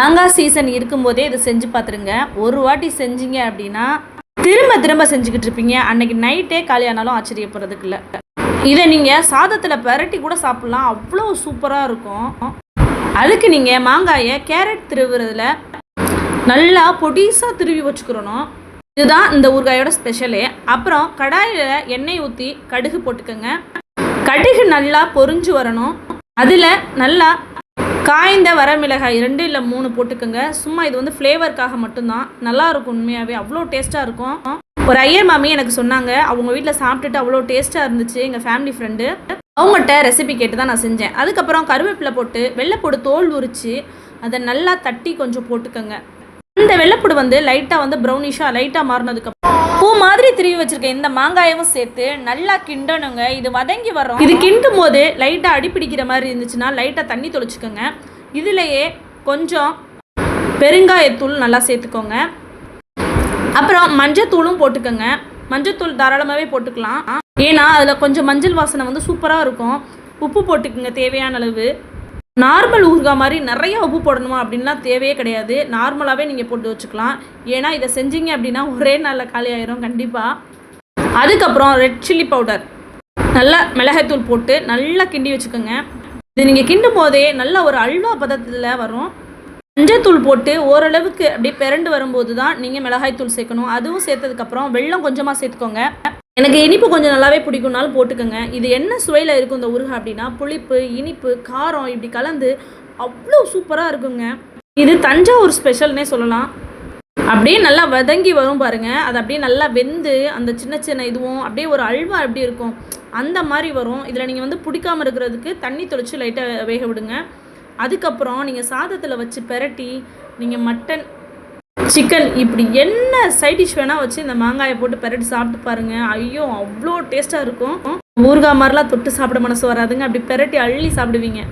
மாங்காய் சீசன் இருக்கும்போதே இதை செஞ்சு பார்த்துருங்க. ஒரு வாட்டி செஞ்சீங்க அப்படின்னா திரும்ப திரும்ப செஞ்சுக்கிட்டு இருப்பீங்க. அன்னைக்கு நைட்டே காலியானாலும் ஆச்சரியப்படுறதுக்கு இல்லை. இதை நீங்கள் சாதத்தில் பரட்டி கூட சாப்பிட்லாம். அவ்வளோ சூப்பராக இருக்கும். அதுக்கு நீங்கள் மாங்காயை கேரட் திருவுறதுல நல்லா பொடிசாக திருவி வச்சுக்கிறணும். இதுதான் இந்த ஊறுகாயோட ஸ்பெஷலு அப்புறம் கடாயில் எண்ணெய் ஊற்றி கடுகு போட்டுக்கோங்க. கடுகு நல்லா பொரிஞ்சு வரணும். அதில் நல்லா காய்ந்த வரமிளகாய் ரெண்டு இல்லை மூணு போட்டுக்கோங்க. சும்மா இது வந்து ஃப்ளேவருக்காக மட்டும்தான். நல்லாயிருக்கும் உண்மையாகவே அவ்வளோ டேஸ்ட்டாக இருக்கும். ஒரு ஐயர் மாமி எனக்கு சொன்னாங்க. அவங்க வீட்டில் சாப்பிட்டுட்டு அவ்வளோ டேஸ்ட்டாக இருந்துச்சு எங்கள் ஃபேமிலி ஃப்ரெண்டு அவங்ககிட்ட ரெசிபி கேட்டு தான் நான் செஞ்சேன். அதுக்கப்புறம் கருவேப்பிலை போட்டு வெள்ளைப்பூடு தோல் உரித்து அதை நல்லா தட்டி கொஞ்சம் போட்டுக்கோங்க. இந்த வெள்ளைப்பூடு வந்து லைட்டாக வந்து ப்ரௌனிஷாக லைட்டாக மாறினதுக்கப்புறம் பூ மாதிரி திருவி வச்சிருக்க இந்த மாங்காயவும் சேர்த்து நல்லா கிண்டணுங்க. இது வதங்கி வரும் இது கிண்டும் போது லைட்டாக அடிப்பிடிக்கிற மாதிரி இருந்துச்சுன்னா லைட்டாக தண்ணி தொளிச்சுக்கோங்க. இதுலேயே கொஞ்சம் பெருங்காயத்தூள் நல்லா சேர்த்துக்கோங்க. அப்புறம் மஞ்சத்தூளும் போட்டுக்கோங்க. மஞ்சத்தூள் தாராளமாகவே போட்டுக்கலாம். ஏன்னா அதில் கொஞ்சம் மஞ்சள் வாசனை வந்து சூப்பராக இருக்கும். உப்பு போட்டுக்குங்க தேவையான அளவு. நார்மல் ஊறுகாய் மாதிரி நிறைய உப்பு போடணுமா அப்படின்லாம் தேவையே கிடையாது. நார்மலாகவே நீங்கள் போட்டு வச்சுக்கலாம். ஏன்னா இதை செஞ்சீங்க அப்படின்னா ஒரே நாளில் காலி ஆயிரும் கண்டிப்பாக அதுக்கப்புறம் ரெட் சில்லி பவுடர் நல்லா மிளகாய்த்தூள் போட்டு நல்லா கிண்டி வச்சுக்கோங்க. இது நீங்கள் கிண்டும் போதே நல்ல ஒரு அல்வா பதத்தில் வரும். மஞ்சத்தூள் போட்டு ஓரளவுக்கு அப்படியே பிறண்டு வரும்போது தான் நீங்கள் மிளகாய்த்தூள் சேர்க்கணும். அதுவும் சேர்த்ததுக்கப்புறம் வெள்ளம் கொஞ்சமாக சேர்த்துக்கோங்க. எனக்கு இனிப்பு கொஞ்சம் நல்லாவே பிடிக்கும்னாலும் போட்டுக்கோங்க. இது என்ன சுவையில் இருக்கும் இந்த ஊறுகாய் அப்படின்னா புளிப்பு இனிப்பு காரம் இப்படி கலந்து அவ்வளோ சூப்பராக இருக்குங்க. இது தஞ்சாவூர் ஸ்பெஷல்னே சொல்லலாம். அப்படியே நல்லா வதங்கி வரும் பாருங்கள் அது அப்படியே நல்லா வெந்து அந்த சின்ன சின்ன இதுவும் அப்படியே ஒரு அல்வா எப்படி இருக்கும். அந்த மாதிரி வரும். இதில் நீங்கள் வந்து பிடிக்காம இருக்கிறதுக்கு தண்ணி தொளிச்சு லைட்டாக வேக விடுங்க. அதுக்கப்புறம் நீங்கள் சாதத்தில் வச்சு பெரட்டி நீங்கள் மட்டன் சிக்கன் இப்படி என்ன சைட் டிஷ் வேணால் வச்சு இந்த மாங்காயை போட்டு பெரட்டி சாப்பிட்டு பாருங்க. ஐயோ அவ்வளோ டேஸ்ட்டாக இருக்கும். ஊறுகாய் மாதிரிலாம் தொட்டு சாப்பிட மனசு வராதுங்க. அப்படி பெரட்டி அள்ளி சாப்பிடுவீங்க.